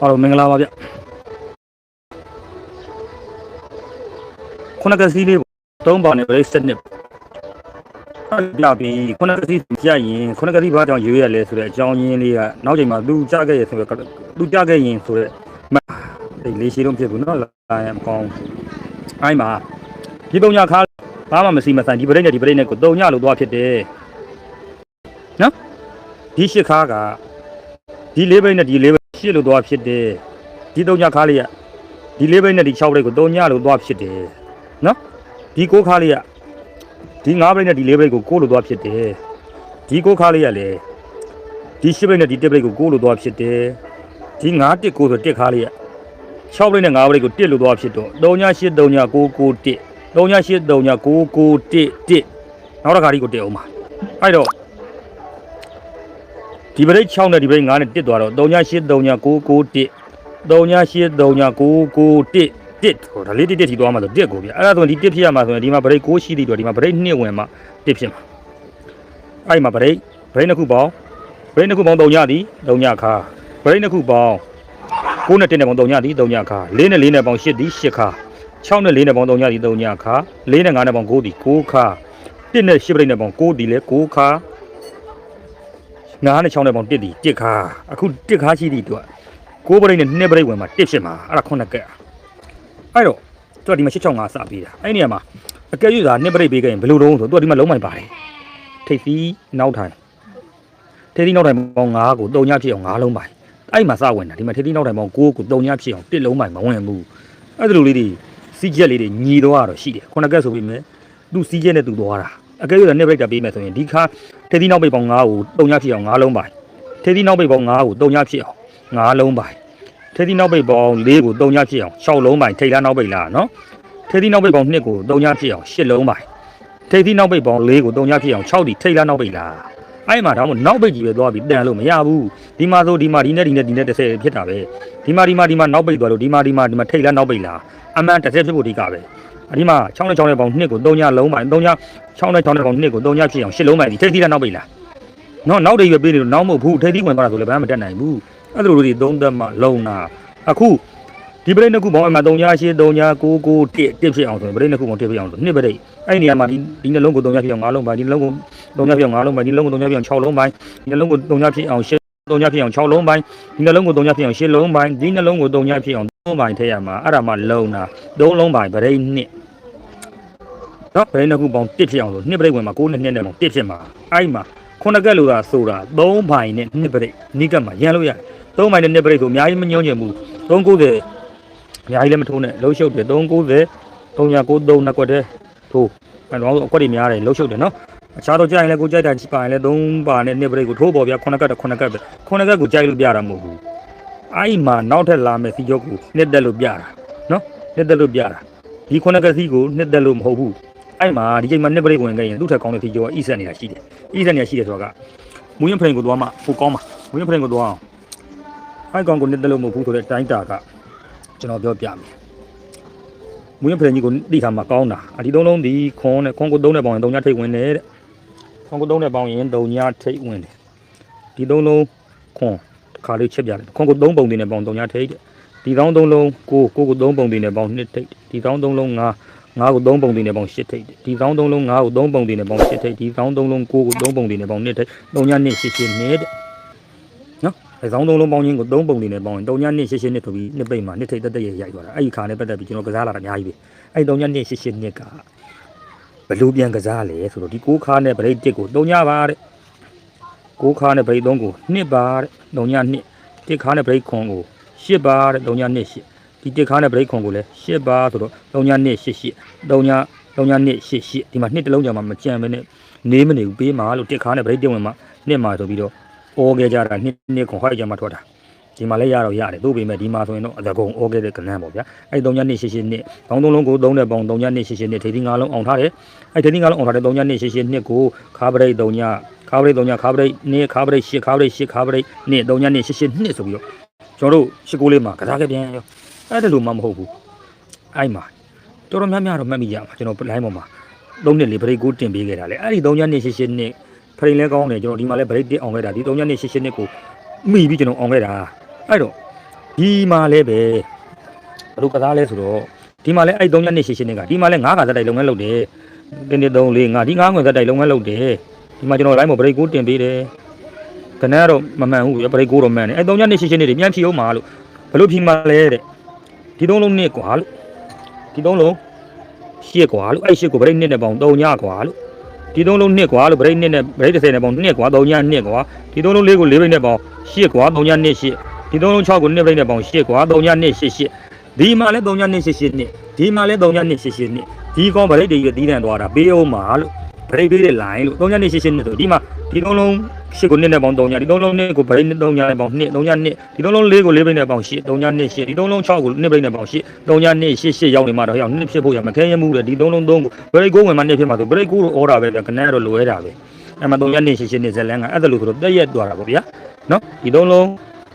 အားလုံးမင်္ဂလာပါဗျခုနကစီးလေးသုံးပါနဲ့ break set နဲ့အဲ့ပြပြီးခုနကစီးကြရင်ခုနကစီးဘာကြောင့်ရွေးရလဲဆိုတဲ့အကြောင်းရင်းလေးကနောက်ချိန်မှာသူကြားခဲ့ရဆိုတော့သူကြားခဲ့ရင်ဆိုတော့ဒီလေးရှိတော့ဖြစ်ဘူးနော်လာရင်ကောင်းအဲ့မှာဒီပုံညာခါဘာမှမစီမဆိုင်ဒီ break နဲ့ဒီ break နဲ့ကိုတုံညလို့သွားဖြစ်တယ်နော်ဒီရှစ်ခါကဒီလေး break နဲ့ဒီလေး break ရှစ်လို့သွားဖြစ်တယ်ဒီတုံညခါလေးကဒီလေး break နဲ့ဒီ6 break ကိုတုံညလို့သွားဖြစ်တယ်နော်ဒီကိုခါလေးကဒီ9ဘရိတ်နဲ့ဒီ4ဘရိတ်ကိုကိုးလို့သွားဖြစ်တယ်ဒီကိုးခါလေးရလေဒီ10ဘရိတ်နဲ့ဒီ10ဘရိတ်ကိုကိုးလို့သွားဖြစ်တယ်ဒီ9တစ်ကိုဆိုတစ်ခါလေးရ6ဘရိတ်နဲ့9ဘရိတ်ကိုတစ်လို့သွားဖြစ်တော့3839 991 3839 991နောက်တစ်ခါဒီကိုတစ်အောင်ပါအဲ့တော့ ဒီဘရိတ်6နဲ့ဒီဘရိတ်9နဲ့တစ်သွားတော့3839 991 3839 991တစ်ဟိုဒါလေးတစ်တစ်ထီသွားမှာဆိုတစ်ကိုဗျအဲ့ဒါဆိုရင်ဒီတစ်ဖြစ်ရမှာဆိုရင်ဒီမှာဗရိတ်6ရှိသေးတယ်ဒီမှာဗရိတ်2ဝင်မှာတစ်ဖြစ်မှာအဲ့မှာဗရိတ်ဗရိတ်နှစ်ခုပေါင်းဗရိတ်နှစ်ခုပေါင်း3ညသည်3ညခါဗရိတ်နှစ်ခုပေါင်း9နဲ့1နဲ့ပေါင်း3ညသည်3ညခါ4နဲ့4နဲ့ပေါင်း8သည်8ခါ6နဲ့4နဲ့ပေါင်း3ညသည်3ညခါ4နဲ့5နဲ့ပေါင်း9သည်9ခါ1နဲ့8ဗရိတ်နဲ့ပေါင်း9သည်လည်း9ခါ 9နဲ့6နဲ့ပေါင်း1သည်1ခါအခု1ခါရှိသည့်အတွက်9ဗရိတ်နဲ့2ဗရိတ်ဝင်မှာ1ဖြစ်မှာအဲ့ဒါ9ကက်အဲ့တော့သူကဒီမှာ665စပေးတာအဲ့ဒီနေရာမှာအကယ်၍သာနှစ်ပရိတ်ပေးခဲ့ရင်ဘယ်လိုတုံးဆိုသူကဒီမှာလုံးမိုင်ပါတယ်ထိပ်သီးနောက်ထိုင်ထိပ်သီးနောက်ထိုင်ပေါင်း9ကို3ညဖြစ်အောင်9လုံးပိုင်အဲ့မှာစဝင်တာဒီမှာထိပ်သီးနောက်ထိုင်ပေါင်း9ကို3ညဖြစ်အောင်1လုံးပိုင်မဝင်ဘူးအဲ့ဒီလိုလေးတွေစီးချက်လေးတွေညီတော့တော့ရှိတယ်ခုနကက်ဆိုပြီးမြဲသူစီးချက်နဲ့သူသွားတာ အကယ်၍သာနှစ်ပရိတ်တာပေးမယ်ဆိုရင်ဒီခါထိပ်သီးနောက်ပိတ်ပေါင်း9ကို3ညဖြစ်အောင်9လုံးပိုင်ထိပ်သီးနောက်ပိတ်ပေါင်း9ကို3ညဖြစ်အောင်9လုံးပိုင်ထေးသီးနောက်ပိတ်ပေါင်း၄ကို3ညဖြစ်အောင်6လုံးပိုင်ထိတ်လားနောက်ပိတ်လားနော်ထေးသီးနောက်ပိတ်ပေါင်း2ကို3ညဖြစ်အောင်8လုံးပိုင်ထေးသီးနောက်ပိတ်ပေါင်း၄ကို3ညဖြစ်အောင်6ဒီထိတ်လားနောက်ပိတ်လားအဲ့မှာတော့နောက်ပိတ်ကြီးပဲသွားပြီးတန်လို့မရဘူးဒီမှာဆိုဒီမှာဒီနဲ့ဒီနဲ့ဒီနဲ့30ဖြစ်တာပဲဒီမှာဒီမှာဒီမှာနောက်ပိတ်သွားလို့ဒီမှာဒီမှာဒီမှာထိတ်လားနောက်ပိတ်လားအမှန်30ဖြစ်ဖို့ဒီကပဲ အဒီမှာ6နဲ့6နဲ့ပေါင်း2ကို3ညလုံးပိုင်3ည6နဲ့6နဲ့ပေါင်း2ကို3ညဖြစ်အောင်8လုံးပိုင်ဒီထိတ်သီးလားနောက်ပိတ်လားနော်နောက်တွေပဲပေးနေလို့နောက်မဟုတ်ဘူးထိတ်သီးဝင်သွားတာဆိုလည်းဘာမှမတက်နိုင်ဘူးအဲ့လိုတွေသုံးသက်မှလုံတာအခုဒီပရိတ်နှစ်ခုပေါင်းအမှ3ည8 3ည9 9 1တစ်ဖြစ်အောင်ဆိုရင်ပရိတ်နှစ်ခုပေါင်းတစ်ဖြစ်အောင်ဆိုနှစ်ပရိတ်အဲ့ဒီနေရာမှာဒီဒီနှလုံးကို3ညဖြစ်အောင်5လုံးပိုင်းဒီနှလုံးကို3ညဖြစ်အောင်5လုံးပိုင်းဒီနှလုံးကို3ညဖြစ်အောင်6လုံးပိုင်းဒီနှလုံးကို3ညဖြစ်အောင်8 3ညဖြစ်အောင်6လုံးပိုင်းဒီနှလုံးကို3ညဖြစ်အောင်8လုံးပိုင်းဒီနှလုံးကို3ညဖြစ်အောင် 3ပိုင်းထည့်ရမှာအဲ့ဒါမှလုံတာ3လုံးပိုင်းပရိတ်နှစ်တော့ပရိတ်နှစ်ခုပေါင်းတစ်ဖြစ်အောင်ဆိုနှစ်ပရိတ်ဝင်မှာ9နဲ့2နဲ့ပေါင်းတစ်ဖြစ်မှာအဲ့မှာခုနကက်လို့သာဆိုတာ3ပိုင်းနဲ့နှစ်ပရိတ်နိကတ်မှာရန်လို့ရတယ်3မိုင်နဲ့နှစ်ပရိတ်ဆိုအများကြီးမညှုံ့ချင်ဘူး390အများကြီးလည်းမထိုးနဲ့လှုပ်ရှုပ်တယ်390 393နှစ်ကွက်တည်းထိုးအဲတော့အကွက်တွေများတယ်လှုပ်ရှုပ်တယ်နော်အခြားတော့ကြိုက်ရင်လည်းကိုကြိုက်တာချိပါရင်လည်း3ပါနဲ့နှစ်ပရိတ်ကိုထိုးပေါ်ပြခုနကတ်တော့ခုနကတ်ပဲခုနကတ်ကိုကြိုက်လို့ပြတာမဟုတ်ဘူး အဲ့ဒီမှာနောက်ထပ်လာမယ်စီချုပ်ကိုနှစ်သက်လို့ပြတာနော်နှစ်သက်လို့ပြတာဒီခုနကတ်စီကိုနှစ်သက်လို့မဟုတ်ဘူးအဲ့မှာဒီချိန်မှာနှစ်ပရိတ်ဝင်ခဲ့ရင်သူ့ထက်ကောင်းတဲ့စီချုပ်ကအီဆက်နေတာရှိတယ်အီဆက်နေတာရှိတယ်ဆိုတော့ကမူရင်ဖရင်ကိုသွားမှဟိုကောင်းမှာမူရင်ဖရင်ကိုသွားအောင်အိုက်ကောင်ကိုနှစ်သက်လို့မဟုတ်ဘူးဆိုတဲ့အတိုင်းတာကကျွန်တော်ပြောပြမယ်။မူရဖရန်ကြီးကိုတိခါမှာကောင်းတာ။အဒီသုံးလုံးဒီခွန်နဲ့ခွန်ကိုသုံးတဲ့ပေါင်းရင်၃ညထိတ်ဝင်တယ်တဲ့။ခွန်ကိုသုံးတဲ့ပေါင်းရင်၃ညထိတ်ဝင်တယ်။ဒီသုံးလုံးခွန်တစ် ခါလေးချက်ပြတယ်။ခွန်ကိုသုံးပုံတင်တဲ့ပေါင်း၃ညထိတ်တဲ့။ဒီကောင်းသုံးလုံးကိုကိုကိုသုံးပုံတင်တဲ့ပေါင်း2ထိတ်။ဒီကောင်းသုံးလုံး၅ငါးကိုသုံးပုံတင်တဲ့ပေါင်း၈ထိတ်တယ်။ဒီကောင်းသုံးလုံး၅ကိုသုံးပုံတင်တဲ့ပေါင်း၈ထိတ်။ဒီကောင်းသုံးလုံးကိုကိုသုံးပုံတင်တဲ့ပေါင်း2ထိတ်။၃ည2 8 8နဲ့တဲ့အဲဆောင်သုံးလုံးပေါင်းချင်းကိုသုံးပုံနေနဲ့ပေါင်းရင်3ညနှစ်ရှစ်ရှစ်နှစ်ဆိုပြီးနှစ်ပိတ်မှာနှစ်ထိတ်တက်တက်ရရိုက်သွားတာအဲ့ဒီခါနဲ့ပတ်သက်ပြီးကျွန်တော်ကစားလာတာအများကြီးပဲအဲ့3ညနှစ်ရှစ်ရှစ်နှစ်ကဘလူပြန်ကစားလဲဆိုတော့ဒီ6ခါနဲ့ဗရိတ်1ကို3ညပါတဲ့ 6ခါနဲ့ဗရိတ်3ကို2ပါတဲ့3ည2 1ခါနဲ့ဗရိတ်ခွန်ကို8ပါတဲ့3ည2 8ဒီ1ခါနဲ့ဗရိတ်ခွန်ကိုလည်း8ပါဆိုတော့3ည2 8 8 3ည3ည2 8 8ဒီမှာနှစ်တစ်လုံးကြာမှမကြံဘဲနဲ့နေမနေဘူးပေးမှာလို့1ခါနဲ့ဗရိတ်1ဝင်မှာ2မှာဆိုပြီးတော့အော်ခဲ့ကြတာနှစ်နှစ်ခွန်ဟိုက်ကြမှာထွက်တာဒီမှာလည်းရတော့ရတယ်သို့ပေမဲ့ဒီမှာဆိုရင်တော့အသကုံအော်ခဲ့တဲ့ကနန်းပေါ့ဗျာအဲ့3ညနှစ်ရှစ်ရှစ်နှစ်ဘောင်းသုံးလုံးကိုသုံးတဲ့ပေါင်း3ညနှစ်ရှစ်ရှစ်နှစ်ထိတိ9လုံးအောင်ထားတယ်အဲ့ထိတိ9လုံးအောင်ထားတဲ့3ညနှစ်ရှစ်ရှစ်နှစ်ကိုခါပရိတ်3ည ခါပရိတ်3ညခါပရိတ်နှစ်ခါပရိတ်8ခါပရိတ်8ခါပရိတ်နှစ်3ညနှစ်ရှစ်ရှစ်နှစ်ဆိုပြီးတော့ကျွန်တော်တို့ရှစ်ကိုလေးမှာကစားခဲ့ပြန်ရောအဲ့ဒါလိုမှမဟုတ်ဘူးအဲ့မှာတော်တော်များများတော့မှတ်မိကြမှာကျွန်တော် line ပေါ်မှာ3နှစ်လေးပရိတ်ကိုတင်ပေးခဲ့တာလေအဲ့ဒီ3ညနှစ်ရှစ်ရှစ်နှစ်ဖရိန်လဲကောင်းတယ်ကျွန်တော်ဒီမှာလဲ break တစ်အောင်ခဲ့တာဒီ3ညနေ88နှစ်ကိုမိပြီးကျွန်တော်အောင်ခဲ့တာအဲ့တော့ဒီမှာလည်းပဲဘယ်လိုကစားလဲဆိုတော့ဒီမှာလည်းအဲ့3ညနေရှင်းရှင်းနေကဒီမှာလည်း9ခါသက်တိုက်လုပ်ငန်းလုပ်တယ်တင်းတင်း3 4 5ဒီ9ငွေသက်တိုက်လုပ်ငန်းလုပ်တယ် ဒီမှာကျွန်တော် line မှာ break ကိုတင်ပေးတယ်ခဏတော့မမှန်ဘူးပြ break ကိုတော့မှန်တယ်အဲ့3ညနေရှင်းရှင်းနေတွေပြန်ဖြီအောင်မှာလို့ဘယ်လိုဖြီမှာလဲတဲ့ဒီ3လုံးနှစ်กว่าလို့ဒီ3လုံးရှစ်กว่าလို့အဲ့ရှစ်ကို break နှစ်နဲ့ပေါင်း3ညกว่าလို့ဒီ3လုံးနှစ်กว่าလို့ break နှစ်နဲ့ break 30နဲ့ပေါင်း2กว่า3ညနှစ်กว่าဒီ3လုံးလေးကို4 break နဲ့ပေါင်း8กว่า3ညနှစ်8ဒီ3လုံး6ကို2 break နဲ့ပေါင်း8กว่า3ညနှစ်8 8ဒီမှာလည်း3ညနှစ်8 8နှစ်ဒီမှာလည်း3ညနှစ်8 8နှစ်ဒီကောင်း break တွေတီးတန်သွားတာပေးအောင်မှာလို့ break ပေးတဲ့ line လို့3ညနှစ်8 8နှစ်ဆိုဒီမှာဒီ3လုံး8ကို2နဲ့ပေါင်း3ညဒီ3လုံး2ကို break နဲ့3ညနဲ့ပေါင်း2 3ည2ဒီ3လုံး4ကို4 break နဲ့ပေါင်း8 3ည2 8ဒီ3လုံး6ကို2 break နဲ့ပေါင်း8 3ည2 8 8ရောက်နေမှာတော့ဟဲ့နှစ်ဖြစ်ဖို့ရမခဲရမှုလေဒီ3လုံး3ကို break ကိုဝင်မှနှစ်ဖြစ်မှာဆို break ကိုတော့ order ပဲဗျခဏတော့လွဲတာပဲအဲ့မှာ3ည2 8 8နှစ်ဇလန်းကအဲ့ဒါလို့ဆိုတော့တက်ရက်သွားတာပေါ့ဗျာနော်ဒီ3လုံး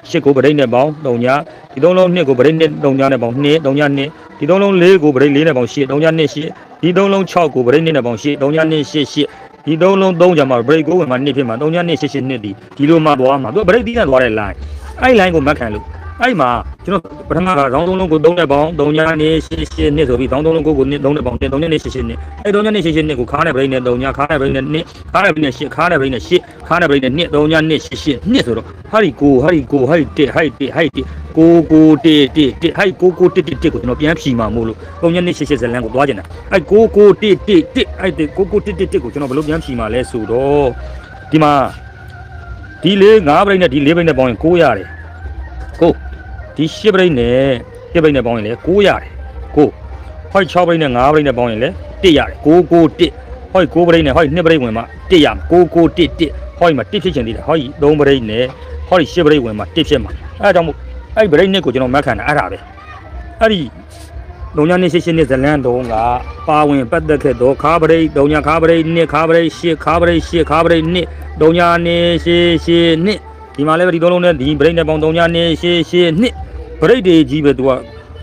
ရှစ်ကိုဗရိတ်နဲ့ပေါင်း3ညဒီ3လုံး2ကိုဗရိတ်နဲ့3ညနဲ့ပေါင်း2 3ည2ဒီ3လုံး4ကိုဗရိတ်4နဲ့ပေါင်း8 3ည2 8 ဒီ3လုံး6ကိုဗရိတ်2နဲ့ပေါင်း8 3ည2 8 8ဒီ3လုံး3ကြမှာ break ကိုဝင်မှာ2ဖြစ်မှာ3ည2 8 8နှစ်ဒီဒီလိုမှသွားမှာသူက break တီးတန်သွားတဲ့ line အဲ့ line ကိုမတ်ခံလို့ အဲ့မှာကျွန်တော်ပထမကရောင်းသုံးလုံးကို3နဲ့ပေါင်း3ညနေ8 8နှစ်ဆိုပြီးရောင်းသုံးလုံးကိုကို3နဲ့ပေါင်း3ညနေ8 8နှစ်အဲ့3ညနေ8 8နှစ်ကိုခါးနဲ့ break နဲ့3ညခါးနဲ့ break နဲ့2ခါးနဲ့ break နဲ့8ခါးနဲ့ break နဲ့8ခါးနဲ့ break နဲ့2 3ညနေ8 8နှစ်ဆိုတော့ဟာဒီကိုဟာဒီကိုဟာဒီ1ဟာဒီ1ဟာဒီ1ကိုကို1 1 1ဟာဒီကိုကို1 1 1ကိုကျွန်တော်ပြန်ဖြီမှာမို့လို့3ညနေ8 8ဇလန်းကိုသွားကျင်တာအဲ့ကိုကို1 1 1အဲ့ဒီကိုကို1 1 1ကိုကျွန်တော်ဘယ်လိုပြန်ဖြီမှာလဲဆိုတော့ဒီမှာဒီလေး5 break နဲ့ဒီ4 break နဲ့ပေါင်းရင်9ရတယ်ကို ဒီ10 break နဲ့10 break နဲ့ပေါင်းရင်လည်း9ရတယ်ကိုဟော6 break နဲ့5 break နဲ့ပေါင်းရင်လည်း1ရတယ်9 9 1ဟော9 break နဲ့ဟော2 break ဝင်မှ1ရမှာ9 9 1 1ဟောဒီမှာ1ဖြစ်ချင်သေးတယ်ဟောဒီ3 break နဲ့ဟောဒီ10 break ဝင်မှ1ဖြစ်မှာအဲဒါကြောင့်မို့အဲ့ break နဲ့ကိုကျွန်တော်မှတ်ခံတာအဲ့ဒါပဲအဲ့ဒီလုံညာနေရှင်းရှင်းနေဇလန်တုံးကပါဝင်ပတ်သက်ခဲ့တော့ခါပရိတ်လုံညာခါပရိတ်နှစ်ခါပရိတ်ရှစ်ခါပရိတ်ရှစ်ခါပရိတ်နှစ်လုံညာနေရှင်းရှင်းနှစ် ဒီမှာလည်းပဲဒီသုံးလုံးနဲ့ဒီပရိတ်နဲ့ပေါင်းလုံညာနေရှင်းရှင်းနှစ်ပရိတ်တွေကြီးပဲသူက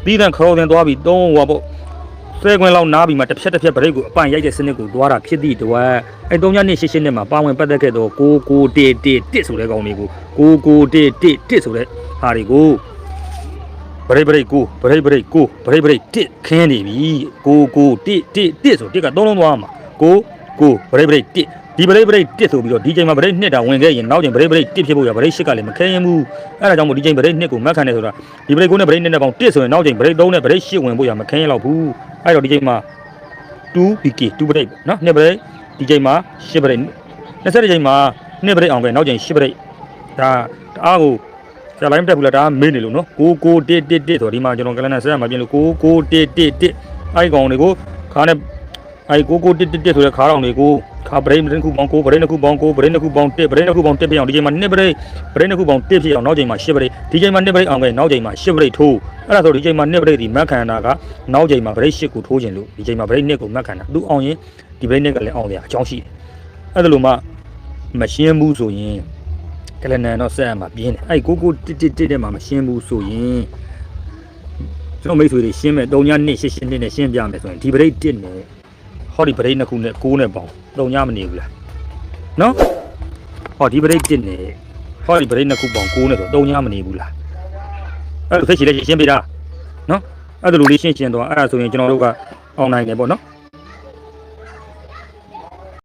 ပြီးတဲ့ခရောတင်သွားပြီးသုံးဟောပေါ့ဆဲခွင်းလောက်နားပြီးမှတစ်ဖြက်တစ်ဖြက်ပရိတ်ကိုအပန်ရိုက်တဲ့စနစ်ကိုသွားတာဖြစ်သည့်တော့အဲသုံးညနှစ်ရှင်းရှင်းနဲ့မှာပါဝင်ပတ်သက်ခဲ့တော့ကိုကိုတေတေတစ်ဆိုတဲ့ကောင်လေးကိုကိုကိုတေတေတစ်ဆိုတဲ့ဟာတွေကိုဗရိတ်ဗရိတ်ကိုဗရိတ်ဗရိတ်ကိုဗရိတ်ဗရိတ်တစ်ခင်းနေပြီကိုကိုတစ်တစ်တစ်ဆိုတစ်ကသုံးလုံးသွားမှာကိုကိုဗရိတ်ဗရိတ်တစ် ဒီဗရိတ်ဗရိတ်တစ်ဆိုပြီးတော့ဒီချိန်မှာဗရိတ်နှစ်တာဝင်ခဲ့ရင်နောက်ချိန်ဗရိတ်ဗရိတ်တစ်ဖြစ်ဖို့ရဗရိတ်ရှစ်ကလည်းမခဲရင်ဘူးအဲ့ဒါကြောင့်မို့ဒီချိန်ဗရိတ်နှစ်ကိုမတ်ခံနေဆိုတာဒီဗရိတ်ကိုနဲ့ဗရိတ်နှစ်နဲ့ပေါင်းတစ်ဆိုရင်နောက်ချိန်ဗရိတ်သုံးနဲ့ဗရိတ်ရှစ်ဝင်ဖို့ရမခဲရင်တော့ဘူးအဲ့တော့ဒီချိန်မှာ 2pk 2ဗရိတ်နော်နှစ်ဗရိတ်ဒီချိန်မှာ10ဗရိတ်20ချိန်မှာနှစ်ဗရိတ်အောင်ခဲ့နောက်ချိန်10ဗရိတ်ဒါတအားကိုဆရာလိုင်းတက်ဘူးလားဒါကမေးနေလို့နော်9911ဆိုဒီမှာကျွန်တော်ကလန်နာဆက်ရမှာပြင်လို့9911အဲ့ဒီကောင်တွေကိုခါနဲ့အဲ့9911ဆိုတဲ့ခါတော်တွေကို ခါဘရိတ်တစ်ခုပေါင်း9ဘရိတ်တစ်ခုပေါင်း9ဘရိတ်တစ်ခုပေါင်း1ဘရိတ်တစ်ခုပေါင်း1ပြအောင်ဒီချိန်မှာ2ဘရိတ်ဘရိတ်တစ်ခုပေါင်း1ဖြစ်အောင်နောက်ချိန်မှာ10ဘရိတ်ဒီချိန်မှာ2ဘရိတ်အောင်ခဲ့နောက်ချိန်မှာ10ဘရိတ်ထိုးအဲ့ဒါဆိုဒီချိန်မှာ2ဘရိတ်ဒီမက်ခန္ဓာကနောက်ချိန်မှာဘရိတ်10ကိုထိုးခြင်းလို့ဒီချိန်မှာဘရိတ်2ကိုမက်ခန္ဓာသူအောင်ရင်ဒီဘရိတ်2ကလည်းအောင်ရအကြောင်းရှိတယ်အဲ့ဒါလို့မှမရှင်းဘူးဆိုရင်ကလနန်တော့ဆက်ရမှာပြင်းတယ်အဲ့ကိုကိုတစ်တစ်တစ်တဲ့မှာမရှင်းဘူးဆိုရင်ကျွန်တော်မိတ်ဆွေတွေရှင်းမဲ့3ညနှစ်ရှင်းရှင်းနဲ့ရှင်းပြမယ်ဆိုရင်ဒီဗရိတ်တစ်နဲ့ ဟောဒီဗရိတ်နှစ်ခုနဲ့6နဲ့ပေါင်း3ညမနေဘူးလားနော်ဟောဒီဗရိတ်တစ်နဲ့ဟောဒီဗရိတ်နှစ်ခုပေါင်း6နဲ့ဆို3ညမနေဘူးလားအဲ့လိုသိချင်လဲရှင်းပြတာနော်အဲ့ဒါလိုလေးရှင်းရှင်းတော့အဲ့ဒါဆိုရင်ကျွန်တော်တို့က online နေပေါ့နော်